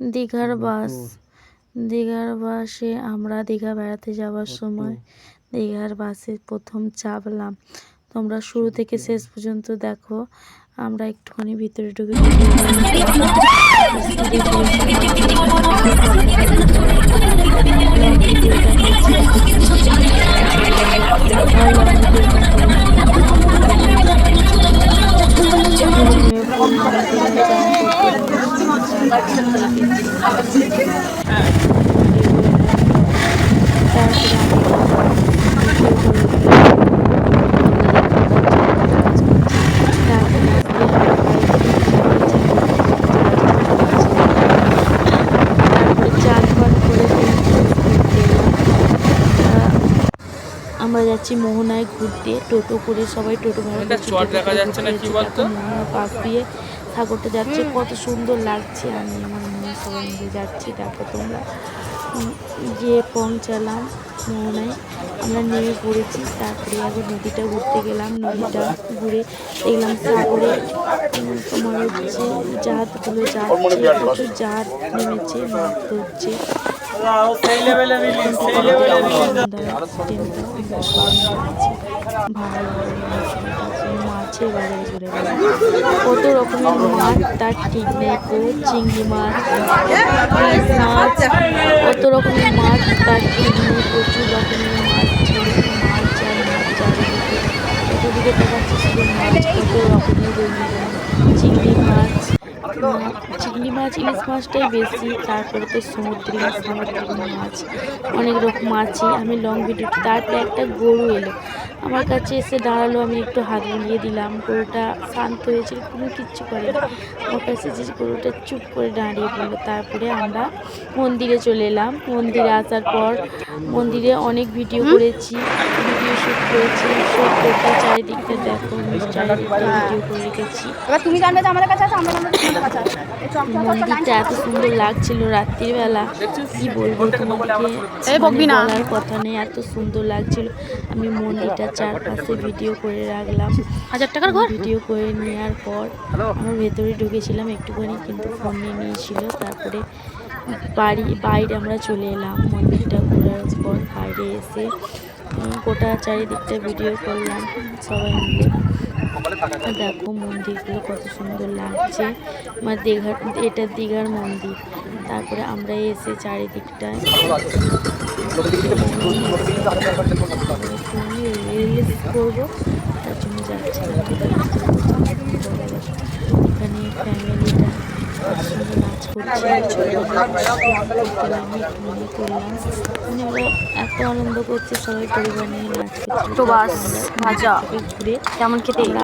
দীঘার বাস। দীঘার বাসে আমরা দীঘা বেড়াতে যাওয়ার সময় দীঘার বাসে প্রথম চাপলাম। তোমরা শুরু থেকে শেষ পর্যন্ত দেখো। আমরা একটুখানি ভিতরে ঢুকে আমরা যাচ্ছি মোহনায় ঘুরতে টোটো করে সবাই টোটো ভাড়া দেখা যাচ্ছে না, কি বলতো? পাশ দিয়ে সাগরটা যাচ্ছে কত সুন্দর লাগছে আমি আমার মনে সবাই মিলে যাচ্ছি তারপর তোমরা গিয়ে পৌঁছালাম মোহনায় আমরা নেমে পড়েছি তারপরে আগে নদীটা ঘুরতে গেলাম নদীটা ঘুরে দেখলাম সাগরে তোমার হচ্ছে জাহাজগুলো যাচ্ছে প্রচুর জাহাজ নেমেছে মাছ ধরছে। মাছের বাজারে চলে গেল কত রকমের মাছ, তার ঠিক নেই কো চিংড়ি মাছ মাছ, কত রকমের মাছ, তার ঠিক নেই প্রচুর রকমের মাছ মাছ আর মাছ চারিদিকে দেখাচ্ছে শুধু মাছ কত রকমের, চিংড়ি চিংড়ি মাছ ইলিশ মাছটাই বেশি তারপরে তো সমুদ্রে সামুদ্রিক মাছ অনেক রকম মাছই আমি লং ভিডিও তারপরে একটা গরু এলো। আমার কাছে এসে দাঁড়াল আমি একটু হাত বুলিয়ে দিলাম। গরুটা শান্ত হয়েছিল কোনো কিচ্ছু করে না আমার কাছে যে গরুটা চুপ করে দাঁড়িয়ে পড়ল তারপরে আমরা মন্দিরে চলে এলাম। মন্দিরে আসার পর মন্দিরে অনেক ভিডিও করেছি ভিডিও শ্যুট করেছি শ্যুট করতে চারিদিকটা দেখো চারিদিকটা ভিডিও করে রেখেছি। তুমি জানবে আমাদের কাছে আছে আমরা মন্দিরটা এত সুন্দর লাগছিল রাত্রিবেলা। কি বলব না। বলার কথা নেই এত সুন্দর লাগছিল। আমি মন্দিরটা চারপাশে ভিডিও করে রাখলাম। হাজার টাকার ঘর? ভিডিও করে নেওয়ার পর আমার ভেতরে ঢুকেছিলাম একটুখানি কিন্তু ফোন নিয়ে নিয়েছিল। তারপরে বাড়ি বাইরে আমরা চলে এলাম। মন্দিরটা ঘোরার পর বাইরে এসে গোটা চারিদিকটা ভিডিও করলাম সবাই মিলে। দেখো মন্দিরগুলো কত সুন্দর লাগছে। আমার দীঘার এটা দীঘার মন্দির। তারপরে আমরা এসে চারিদিকটায় করব। তার জন্য যাচ্ছি এখানে ফ্যামিলিটা নাচ করছে। করলাম মানে এত আনন্দ করছে সবাই পরিবার নিয়ে তো বাস, ভাজা। ঘুরে। কেমন খেতে?